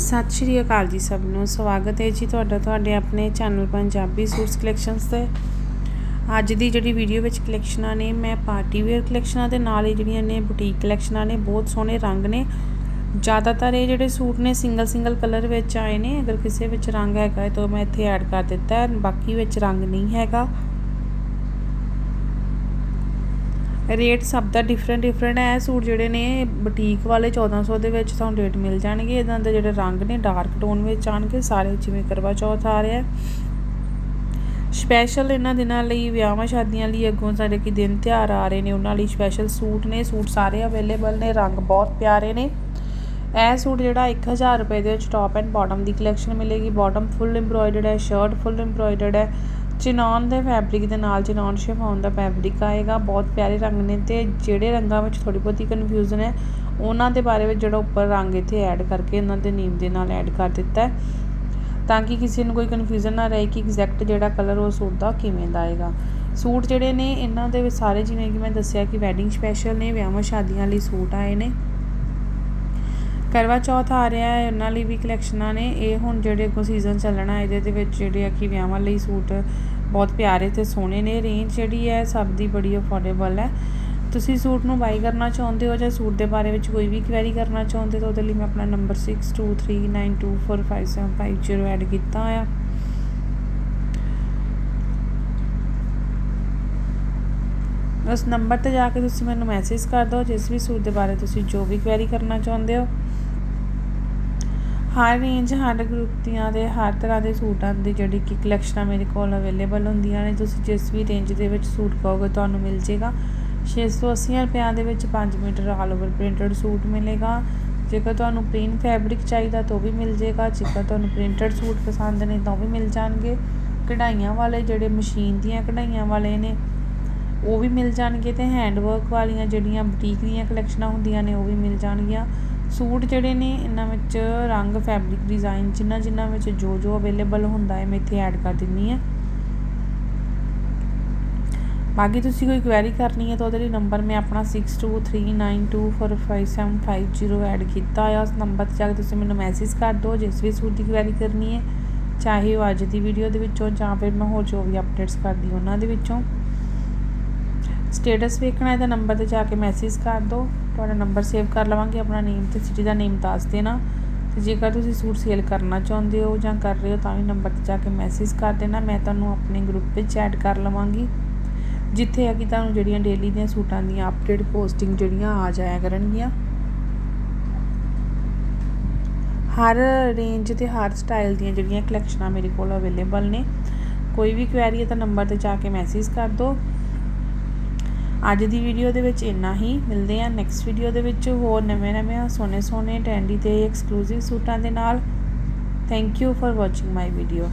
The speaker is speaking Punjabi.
ਸਤਿ ਸ਼੍ਰੀ ਅਕਾਲ ਜੀ ਸਭ ਨੂੰ। ਸਵਾਗਤ ਹੈ ਜੀ ਤੁਹਾਡਾ, ਤੁਹਾਡੇ ਆਪਣੇ ਚੈਨਲ ਪੰਜਾਬੀ ਸੂਟਸ ਕਲੈਕਸ਼ਨਸ ਤੇ। ਅੱਜ ਦੀ ਜਿਹੜੀ ਵੀਡੀਓ ਵਿੱਚ ਕਲੈਕਸ਼ਨਾਂ ਨੇ, ਮੈਂ ਪਾਰਟੀ ਵੇਅਰ ਕਲੈਕਸ਼ਨਾਂ ਦੇ ਨਾਲ ਹੀ ਜਿਹੜੀਆਂ ਨੇ ਬੁਟੀਕ ਕਲੈਕਸ਼ਨਾਂ ਨੇ, ਬਹੁਤ ਸੋਹਣੇ ਰੰਗ ਨੇ। ਜ਼ਿਆਦਾਤਰ ਇਹ ਜਿਹੜੇ ਸੂਟ ਨੇ ਸਿੰਗਲ ਸਿੰਗਲ ਕਲਰ ਵਿੱਚ ਆਏ ਨੇ। ਅਗਰ ਕਿਸੇ ਵਿੱਚ ਰੰਗ ਹੈਗਾ ਤਾਂ ਮੈਂ ਇੱਥੇ ਐਡ ਕਰ ਦਿੱਤਾ ਹੈ। ਬਾਕੀ ਵਿੱਚ ਰੰਗ ਨਹੀਂ ਹੈਗਾ। ਰੇਟ ਸਭ ਦਾ ਡਿਫਰੈਂਟ ਡਿਫਰੈਂਟ ਹੈ। ਸੂਟ ਜਿਹੜੇ ਨੇ, ਬੁਟੀਕ ਵਾਲੇ 1400 ਦੇ ਵਿੱਚ ਤੁਹਾਨੂੰ ਰੇਟ ਮਿਲ ਜਾਣਗੇ। ਇਹਨਾਂ ਦੇ ਜਿਹੜੇ ਰੰਗ ਨੇ ਡਾਰਕ ਟੋਨ ਵਿੱਚ ਆਣਗੇ। ਸਾਰੇ ਜਿਵੇਂ ਕਰਵਾ ਚੌਥ ਆ ਰਿਹਾ ਸਪੈਸ਼ਲ ਇਹਨਾਂ ਦਿਨਾਂ ਲਈ ਵਿਆਹਾਂ ਸ਼ਾਦੀਆਂ ਲਈ ਅੱਗੋਂ ਸਾਡੇ ਕੀ ਦਿਨ ਤਿਉਹਾਰ ਆ ਰਹੇ ਨੇ। ਉਹਨਾਂ ਲਈ ਸਪੈਸ਼ਲ ਸੂਟ ਨੇ। ਸੂਟ ਸਾਰੇ ਅਵੇਲੇਬਲ ਨੇ। ਰੰਗ ਬਹੁਤ ਪਿਆਰੇ ਨੇ। ਇਹ ਸੂਟ ਜਿਹੜਾ 1000 ਰੁਪਏ ਦੇ ਵਿੱਚ ਟੌਪ ਐਂਡ ਬਾਟਮ ਦੀ ਕਲੈਕਸ਼ਨ ਮਿਲੇਗੀ। ਬਾਟਮ ਫੁੱਲ ਐਮਬ੍ਰੋਇਡਰਡ ਹੈ ਸ਼ਰਟ ਫੁੱਲ ਐਮਬ੍ਰੋਇਡਰਡ ਹੈ। ਚਿਨੌਨ ਦੇ ਫੈਬਰਿਕ ਦੇ ਨਾਲ ਚਿਨੌਨ ਸ਼ਿਫਾਨ ਦਾ ਫੈਬਰਿਕ ਆਏਗਾ। ਬਹੁਤ ਪਿਆਰੇ ਰੰਗ ਨੇ ਤੇ ਜਿਹੜੇ ਰੰਗਾਂ ਵਿੱਚ ਥੋੜੀ ਬਹੁਤੀ ਕਨਫਿਊਜ਼ਨ ਹੈ, ਉਹਨਾਂ ਦੇ ਬਾਰੇ ਵਿੱਚ ਜਿਹੜਾ ਉੱਪਰ ਰੰਗ ਇੱਥੇ ਐਡ ਕਰਕੇ ਉਹਨਾਂ ਦੇ ਨੇਮ ਦੇ ਨਾਲ ਐਡ ਕਰ ਦਿੱਤਾ ਹੈ। ਤਾਂ ਕਿ ਕਿਸੇ ਨੂੰ ਕੋਈ ਕਨਫਿਊਜ਼ਨ ਨਾ ਰਹੇ ਕਿ ਐਗਜ਼ੈਕਟ ਜਿਹੜਾ ਕਲਰ ਉਹ ਸੂਟ ਦਾ ਕਿਵੇਂ ਦਾ ਆਏਗਾ। ਸੂਟ ਜਿਹੜੇ ਨੇ, ਇਹਨਾਂ ਦੇ ਵਿੱਚ ਸਾਰੇ ਜਿਵੇਂ ਕਿ ਮੈਂ ਦੱਸਿਆ ਕਿ ਵੈਡਿੰਗ ਸਪੈਸ਼ਲ ਨੇ, ਵਿਆਹਾਂ ਸ਼ਾਦੀਆਂ ਲਈ ਸੂਟ ਆਏ ਨੇ। ਕਰਵਾ ਚੌਥ ਆ ਰਿਹਾ ਹੈ, ਉਹਨਾਂ ਲਈ ਵੀ ਕਲੈਕਸ਼ਨਾਂ ਨੇ। ਇਹ ਹੁਣ ਜਿਹੜੇ ਕੋ ਸੀਜ਼ਨ ਚੱਲਣਾ ਇਹਦੇ ਦੇ ਵਿੱਚ ਜਿਹੜੇ ਆ ਕਿ ਵਿਆਹਾਂ ਲਈ ਸੂਟ ਬਹੁਤ ਪਿਆਰੇ ਤੇ ਸੋਹਣੇ ਨੇ ਰੇਂਜ ਜਿਹੜੀ ਹੈ ਸਭ ਦੀ ਬੜੀ ਅਫੋਰਡੇਬਲ ਹੈ। ਤੁਸੀਂ ਸੂਟ ਨੂੰ ਬਾਈ ਕਰਨਾ ਚਾਹੁੰਦੇ ਹੋ ਜਾਂ ਸੂਟ ਦੇ ਬਾਰੇ ਵਿੱਚ ਕੋਈ ਵੀ ਕੁਐਰੀ ਕਰਨਾ ਚਾਹੁੰਦੇ ਤਾਂ ਉਹਦੇ ਲਈ ਮੈਂ ਆਪਣਾ ਨੰਬਰ 6239245750 ਐਡ ਕੀਤਾ ਹੋਇਆ। ਉਸ ਨੰਬਰ ਤੇ ਜਾ ਕੇ ਤੁਸੀਂ ਮੈਨੂੰ ਮੈਸੇਜ ਕਰ ਦਿਓ, ਜਿਸ ਵੀ ਸੂਟ ਦੇ ਬਾਰੇ ਤੁਸੀਂ ਜੋ ਵੀ ਕੁਐਰੀ ਕਰਨਾ ਚਾਹੁੰਦੇ ਹੋ। ਹਰ ਰੇਂਜ ਹਰ ਗਰੁੱਪ ਦੀਆਂ ਦੇ, ਹਰ ਤਰ੍ਹਾਂ ਦੇ ਸੂਟਾਂ ਦੀ ਜਿਹੜੀ ਕਿ ਕਲੈਕਸ਼ਨਾਂ ਮੇਰੇ ਕੋਲ ਅਵੇਲੇਬਲ ਹੁੰਦੀਆਂ ਨੇ। ਤੁਸੀਂ ਜਿਸ ਵੀ ਰੇਂਜ ਦੇ ਵਿੱਚ ਸੂਟ ਕਹੋਗੇ, ਤੁਹਾਨੂੰ ਮਿਲ ਜੇਗਾ। 680 ਰੁਪਿਆਂ ਦੇ ਵਿੱਚ 5 metre all over printed suit ਮਿਲੇਗਾ। ਜੇਕਰ ਤੁਹਾਨੂੰ ਪ੍ਲੇਨ ਫੈਬਰਿਕ ਚਾਹੀਦਾ ਤਾਂ ਉਹ ਵੀ ਮਿਲ ਜੇਗਾ। ਜੇਕਰ ਤੁਹਾਨੂੰ ਪ੍ਰਿੰਟਡ ਸੂਟ ਪਸੰਦ ਨੇ ਤਾਂ ਉਹ ਵੀ ਮਿਲ ਜਾਣਗੇ। ਕਢਾਈਆਂ ਵਾਲੇ ਜਿਹੜੇ ਮਸ਼ੀਨ ਦੀਆਂ ਕਢਾਈਆਂ ਵਾਲੇ ਨੇ, ਉਹ ਵੀ ਮਿਲ ਜਾਣਗੇ ਤੇ ਹੈਂਡ ਵਰਕ ਵਾਲੀਆਂ ਜਿਹੜੀਆਂ ਬੁਟੀਕ ਦੀਆਂ ਕਲੈਕਸ਼ਨਾਂ ਹੁੰਦੀਆਂ ਨੇ, ਉਹ ਵੀ ਮਿਲ ਜਾਣਗੀਆਂ। ਸੂਟ ਜਿਹੜੇ ਨੇ, ਇਹਨਾਂ ਵਿੱਚ ਰੰਗ ਫੈਬਰਿਕ ਡਿਜ਼ਾਈਨ ਜਿਨ੍ਹਾਂ ਜਿਨ੍ਹਾਂ ਵਿੱਚ ਜੋ ਜੋ ਅਵੇਲੇਬਲ ਹੁੰਦਾ ਹੈ, ਮੈਂ ਇੱਥੇ ਐਡ ਕਰ ਦਿੰਨੀ ਆ ਬਾਕੀ ਤੁਸੀਂ ਕੋਈ ਕੁਐਰੀ ਕਰਨੀ ਹੈ ਤਾਂ ਉਹਦੇ ਲਈ ਨੰਬਰ ਮੈਂ ਆਪਣਾ 6239245750 ਐਡ ਕੀਤਾ ਹੋਇਆ ਉਸ ਨੰਬਰ ਤੇ ਜਾ ਕੇ ਤੁਸੀਂ ਮੈਨੂੰ ਮੈਸੇਜ ਕਰ ਦਿਓ ਜਿਸ ਵੀ ਸੂਟ ਦੀ ਕੁਐਰੀ ਕਰਨੀ ਹੈ, ਚਾਹੇ ਉਹ ਅੱਜ ਦੀ ਵੀਡੀਓ ਦੇ ਵਿੱਚੋਂ ਜਾਂ ਫਿਰ ਮੈਂ ਹੋਰ ਜੋ ਵੀ ਅਪਡੇਟਸ ਕਰਦੀ ਉਹਨਾਂ ਦੇ ਵਿੱਚੋਂ। ਸਟੇਟਸ ਵੇਖਣਾ ਹੈ ਤਾਂ ਨੰਬਰ ਤੇ ਜਾ ਕੇ ਮੈਸੇਜ ਕਰ ਦਿਓ। ਤੁਹਾਡਾ ਨੰਬਰ ਸੇਵ ਕਰ ਲਵਾਂਗੇ, ਆਪਣਾ ਨੇਮ ਤੇ ਸਿਟੀ ਦਾ ਨੇਮ ਦੱਸ ਦੇਣਾ। ਜੇਕਰ ਤੁਸੀਂ ਸੂਟ ਸੇਲ ਕਰਨਾ ਚਾਹੁੰਦੇ ਹੋ ਜਾਂ ਕਰ ਰਹੇ ਹੋ ਤਾਂ ਵੀ ਨੰਬਰ ਤੇ ਜਾ ਕੇ ਮੈਸੇਜ ਕਰ ਦੇਣਾ, ਮੈਂ ਤੁਹਾਨੂੰ ਆਪਣੇ ਗਰੁੱਪ ਵਿੱਚ ਐਡ ਕਰ ਲਵਾਂਗੀ। ਜਿੱਥੇ ਹੈ ਕਿ ਤੁਹਾਨੂੰ ਜਿਹੜੀਆਂ ਡੇਲੀ ਦੀਆਂ ਸੂਟਾਂ ਦੀਆਂ ਅਪਡੇਟ ਪੋਸਟਿੰਗ ਜਿਹੜੀਆਂ ਆ ਜਾਇਆ ਕਰਨਗੀਆਂ। ਹਰ ਰੇਂਜ ਤੇ ਹਰ ਸਟਾਈਲ ਦੀਆਂ ਜਿਹੜੀਆਂ ਕਲੈਕਸ਼ਨਾਂ ਮੇਰੇ ਕੋਲ ਅਵੇਲੇਬਲ ਨੇ। ਕੋਈ ਵੀ ਕੁਐਰੀ ਹੈ ਤਾਂ ਨੰਬਰ ਤੇ ਜਾ ਕੇ ਮੈਸੇਜ ਕਰ ਦਿਓ। ਅੱਜ ਦੀ ਵੀਡੀਓ ਦੇ ਵਿੱਚ ਇੰਨਾ ਹੀ। ਮਿਲਦੇ ਹਾਂ ਨੈਕਸਟ ਵੀਡੀਓ ਦੇ ਵਿੱਚ ਹੋਰ ਨਵੇਂ ਨਵੇਂ ਸੋਹਣੇ ਸੋਹਣੇ ਟੈਂਡੀ ਤੇ ਐਕਸਕਲੂਸਿਵ ਸੂਟਾਂ ਦੇ ਨਾਲ। Thank you for watching my video